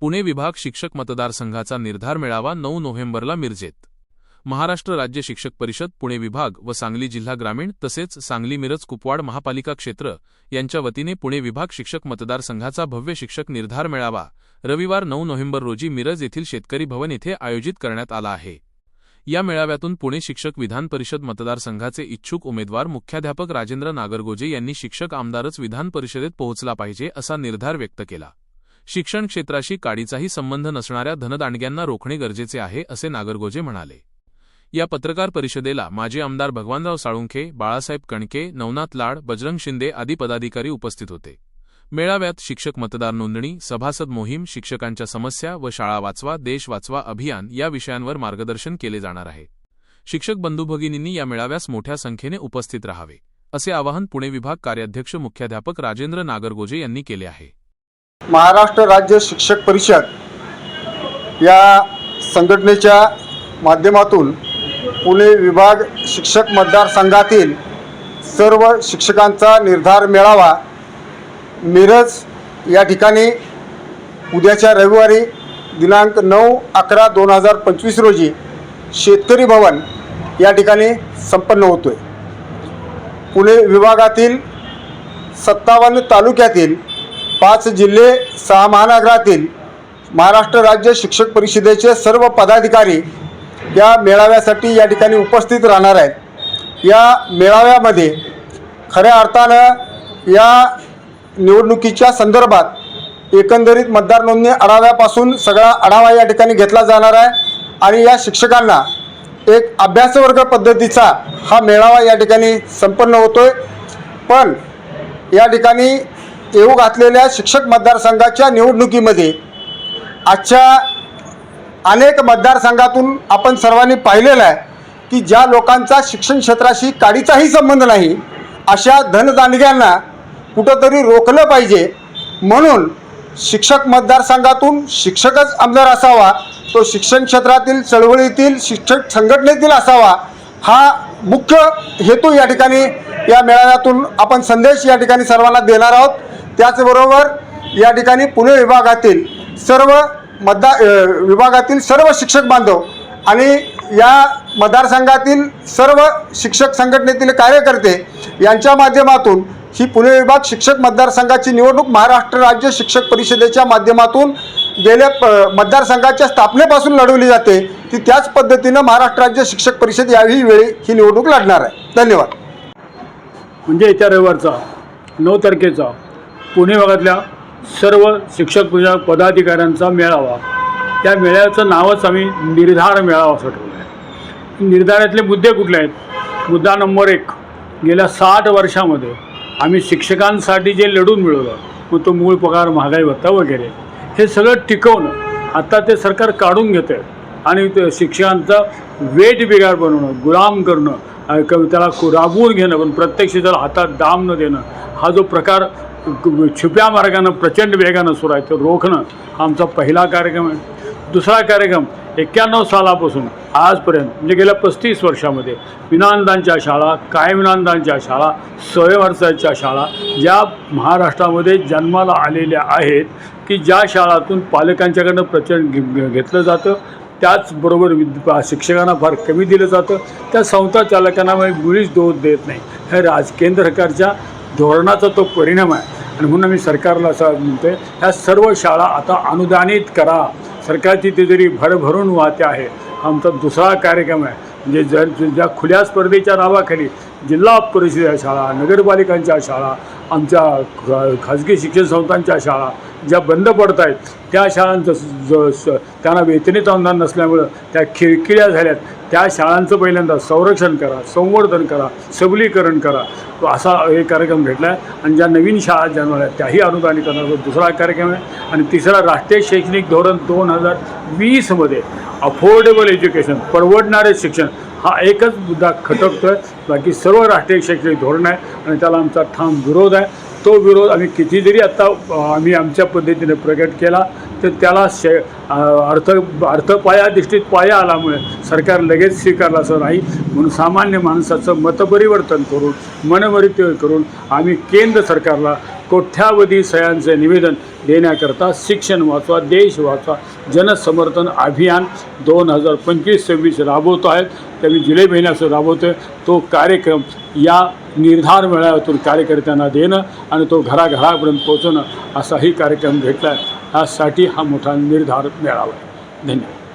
पुणे विभाग शिक्षक मतदारसंघाचा निर्धार मेळावा नऊ नोव्हेंबरला मिरजेत. महाराष्ट्र राज्य शिक्षक परिषद पुणे विभाग व सांगली जिल्हा ग्रामीण तसेच सांगली मिरज कुपवाड महापालिका क्षेत्र यांच्या वतीने पुणे विभाग शिक्षक मतदारसंघाचा भव्य शिक्षक निर्धार मेळावा रविवार नऊ नोव्हेंबर रोजी मिरज येथील शेतकरी भवन येथे आयोजित करण्यात आला आहे. या मेळाव्यातून पुणे शिक्षक विधान परिषद मतदारसंघाचे इच्छुक उमेदवार मुख्याध्यापक राजेंद्र नागरगोजे यांनी शिक्षक आमदारच विधान परिषदेत पोहोचला पाहिजे असा निर्धार व्यक्त केला. शिक्षण क्षेत्राशी काडीचाही संबंध नसणाऱ्या धनदांडग्यांना रोखणे गरजेचे आहे असे नागरगोजे म्हणाले. या पत्रकार परिषदेला माजी आमदार भगवानराव साळुंखे बाळासाहेब कणके नवनाथ लाड बजरंग शिंदे आदी पदाधिकारी उपस्थित होते. मेळाव्यात शिक्षक मतदार नोंदणी सभासद मोहीम शिक्षकांच्या समस्या व शाळा वाचवा देश वाचवा अभियान या विषयांवर मार्गदर्शन केले जाणार आहे. शिक्षक बंधू भगिनींनी या मेळाव्यास मोठ्या संख्येने उपस्थित राहावे असे आवाहन पुणे विभाग कार्याध्यक्ष मुख्याध्यापक राजेंद्र नागरगोजे यांनी केले आहे. महाराष्ट्र राज्य शिक्षक परिषद या संघटनेच्या माध्यमातून पुणे विभाग शिक्षक मतदारसंघातील सर्व शिक्षकांचा निर्धार मेळावा मिरज या ठिकाणी उद्याच्या रविवारी दिनांक नऊ अकरा दोन हजार पंचवीस रोजी शेतकरी भवन या ठिकाणी संपन्न होतो आहे पुणे विभागातील सत्तावन्न तालुक्यातील पाच जिल्हे सहा महानगरातील महाराष्ट्र राज्य शिक्षक परिषदेचे सर्व पदाधिकारी या मेळाव्यासाठी या ठिकाणी उपस्थित राहणार आहेत. या मेळाव्यामध्ये खऱ्या अर्थानं या निवडणुकीच्या संदर्भात एकंदरीत मतदार नोंदणी आढाव्यापासून सगळा आढावा या ठिकाणी घेतला जाणार आहे आणि या शिक्षकांना एक अभ्यासवर्ग पद्धतीचा हा मेळावा या ठिकाणी संपन्न होतो आहे पण या ठिकाणी येऊ घातलेल्या शिक्षक मतदारसंघाच्या निवडणुकीमध्ये आजच्या अनेक मतदारसंघातून आपण सर्वांनी पाहिलेलं आहे की ज्या लोकांचा शिक्षण क्षेत्राशी काडीचाही संबंध नाही अशा धनदानग्यांना कुठंतरी रोखलं पाहिजे. म्हणून शिक्षक मतदारसंघातून शिक्षकच आमदार असावा तो शिक्षण क्षेत्रातील चळवळीतील शिक्षक संघटनेतील असावा हा मुख्य हेतू या ठिकाणी या मेळाव्यातून आपण संदेश या ठिकाणी सर्वांना देणार आहोत. त्याचबरोबर या ठिकाणी पुणे विभागातील सर्व मतदार विभागातील सर्व शिक्षक बांधव आणि या मतदारसंघातील सर्व शिक्षक संघटनेतील कार्यकर्ते यांच्या माध्यमातून ही पुणे विभाग शिक्षक मतदारसंघाची निवडणूक महाराष्ट्र राज्य शिक्षक परिषदेच्या माध्यमातून गेल्या प मतदारसंघाच्या स्थापनेपासून लढवली जाते. ती त्याच पद्धतीनं महाराष्ट्र राज्य शिक्षक परिषद याही वेळी ही निवडणूक लढणार आहे. धन्यवाद. म्हणजे येत्या रविवारचा नऊ तारखेचा. पुणे भागातल्या सर्व शिक्षक पदाधिकाऱ्यांचा मेळावा. त्या मेळाव्याचं नावच आम्ही निर्धार मेळावा असं ठेवलं आहे निर्धारातले मुद्दे कुठले आहेत? मुद्दा नंबर एक गेल्या साठ वर्षामध्ये आम्ही शिक्षकांसाठी जे लढून मिळवलं मग तो मूळ पगार महागाई भत्ता वगैरे हे सगळं टिकवणं आता ते सरकार काढून घेतं आहे आणि ते शिक्षकांचा वेट बिगाड बनवणं गुलाम करणं त्याला राबवून घेणं पण प्रत्यक्ष त्याला हातात दाम न देणं हा जो प्रकार छुप्या मार्गानं प्रचंड वेगानं सुरू आहे. तो रोखणं हा आमचा पहिला कार्यक्रम आहे. दुसरा कार्यक्रम एक्क्याण्णव सालापासून आजपर्यंत म्हणजे गेल्या पस्तीस वर्षामध्ये विनांदांच्या शाळा कायमविनांदांच्या शाळा स्वयंवर्षाच्या शाळा ज्या महाराष्ट्रामध्ये जन्माला आलेल्या आहेत की ज्या शाळातून पालकांच्याकडनं प्रचंड घे- घेतलं जातं. त्याचबरोबर विद शिक्षकांना फार कमी दिलं जातं. त्या संस्था चालकांना मुळीच दोष देत नाही. हे राज केंद्र सरकारच्या धोरणाचा तो परिणाम आहे. आणि म्हणून आम्ही सरकारला असं म्हणतो आहे ह्या सर्व शाळा आता अनुदानित करा. सरकारची तिजोरी भरभरून वाहते आहे हा आमचा दुसरा कार्यक्रम आहे. म्हणजे जर ज्या खुल्या स्पर्धेच्या नावाखाली जिल्हा परिषद शाळा नगरपालिकांच्या शाळा आमच्या ख- खाजगी शिक्षण संस्थांच्या शाळा ज्या बंद पडत आहेत त्या शाळांचं ज- स- त्यांना वेतनित अनुदान नसल्यामुळं त्या खिळखिळ्या झाल्यात. त्या शाळांचं पहिल्यांदा संरक्षण करा संवर्धन करा सबलीकरण करा. तो असा एक कार्यक्रम भेटला आहे आणि ज्या नवीन शाळा जन्मल्या त्याही अनुदानित करण्याचा दुसरा कार्यक्रम आहे. आणि तिसरा राष्ट्रीय शैक्षणिक धोरण दोन हजार वीसमध्ये अफोर्डेबल एज्युकेशन परवडणारे शिक्षण हा एकच मुद्दा खटकतो आहे बाकी सर्व राष्ट्रीय शैक्षणिक धोरण आहे. आणि त्याला आमचा ठाम विरोध आहे. तो विरोध आम्ही किती जरी आत्ता आम्ही आमच्या पद्धतीने प्रकट केला तर त्याला शे अर्थ अर्थपाया दृष्टीत पाया आल्यामुळे सरकार लगेच स्वीकारला असं नाही. म्हणून सामान्य माणसाचं मतपरिवर्तन करून मनमरित करून आम्ही केंद्र सरकारला कोट्यावधी सह्यांचे निवेदन देण्याकरता शिक्षण वाचवा देश वाचवा जनसमर्थन अभियान दोन हजार पंचवीस सव्वीस राबवतो आहेत त्यांनी जुलै महिन्याचं राबवतो आहे तो कार्यक्रम या निर्धार मेळाव्यातून कार्यकर्त्यांना देणं आणि तो घराघरापर्यंत पोचवणं असाही कार्यक्रम घेतला आहे यासाठी हा मोठा निर्धार मेळावा आहे. धन्यवाद.